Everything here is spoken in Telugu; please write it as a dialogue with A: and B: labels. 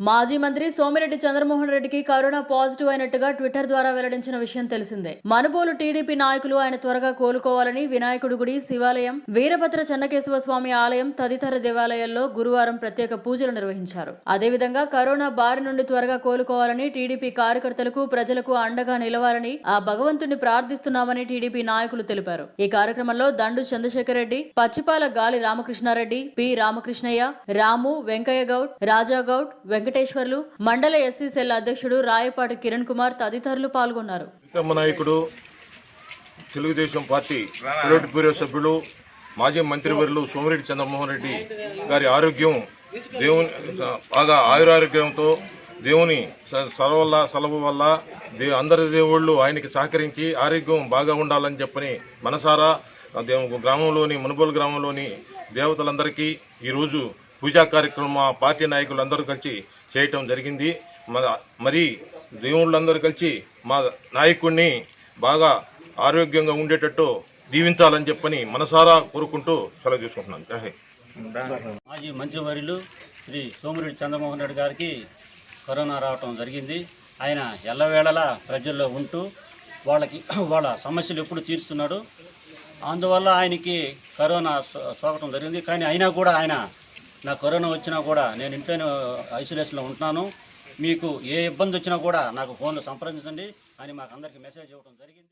A: మాజీ మంత్రి సోమిరెడ్డి చంద్రమోహన్ రెడ్డికి కరోనా పాజిటివ్ అయినట్టుగా ట్విట్టర్ ద్వారా వెల్లడించిన విషయం తెలిసిందే. మనుబోలు టీడీపీ నాయకులు ఆయన త్వరగా కోలుకోవాలని వినాయకుడి గుడి శివాలయం వీరభద్ర చెన్నకేశవ స్వామి ఆలయం తదితర దేవాలయాల్లో గురువారం ప్రత్యేక పూజలు నిర్వహించారు. అదేవిధంగా కరోనా బారి నుండి త్వరగా కోలుకోవాలని టీడీపీ కార్యకర్తలకు ప్రజలకు అండగా నిలవాలని ఆ భగవంతుని ప్రార్థిస్తున్నామని టీడీపీ నాయకులు తెలిపారు. ఈ కార్యక్రమంలో దండు Chandrasekhar Reddy Pachipala Gali Ramakrishnareddy P Ramakrishnaiah Ramu Venkaiah Goud Rajagoud Venkateswarlu mandal SC cell అధ్యక్షుడు రాయపాటి కిరణ్ కుమార్ తదితరులు పాల్గొన్నారు.
B: నాయకుడు తెలుగుదేశం పార్టీ పొలిట్ బ్యూరో సభ్యులు మాజీ మంత్రివర్యులు సోమిరెడ్డి చంద్రమోహన్ రెడ్డి గారి ఆరోగ్యం దేవుని బాగా ఆయురారోగ్యంతో దేవుని సలవల్ల సలవు వల్ల దే అందరి దేవుళ్ళు ఆయనకి సహకరించి ఆరోగ్యం బాగా ఉండాలని చెప్పని మనసారా దేవు- గ్రామంలోని మునుగోలు గ్రామంలోని దేవతలందరికీ ఈరోజు పూజా కార్యక్రమం పార్టీ నాయకులందరూ కలిసి చేయటం జరిగింది. మన మరి దేవుళ్ళందరూ కలిసి మా నాయకుడిని బాగా ఆరోగ్యంగా ఉండేటట్టు దీవించాలని చెప్పని మనసారా కోరుకుంటూ సెలవు తీసుకుంటున్నాను జై హింద్.
C: మాజీ మంత్రివర్యులు శ్రీ సోమిరెడ్డి చంద్రమోహన్ రెడ్డి గారికి కరోనా రావటం జరిగింది. ఆయన ఎల్లవేళలా ప్రజల్లో ఉంటూ వాళ్ళకి వాళ్ళ సమస్యలు ఎప్పుడు తీరుస్తున్నాడు. అందువల్ల ఆయనకి కరోనా సోకటం జరిగింది. కానీ అయినా కూడా ఆయన నా కరోనా వచ్చినా కూడా నేను ఇంట్లోనే ఐసోలేషన్లో ఉంటున్నాను. మీకు ఏ ఇబ్బంది వచ్చినా కూడా నాకు ఫోన్లో సంప్రదించండి అని మాకు అందరికీ మెసేజ్ ఇవ్వడం జరిగింది.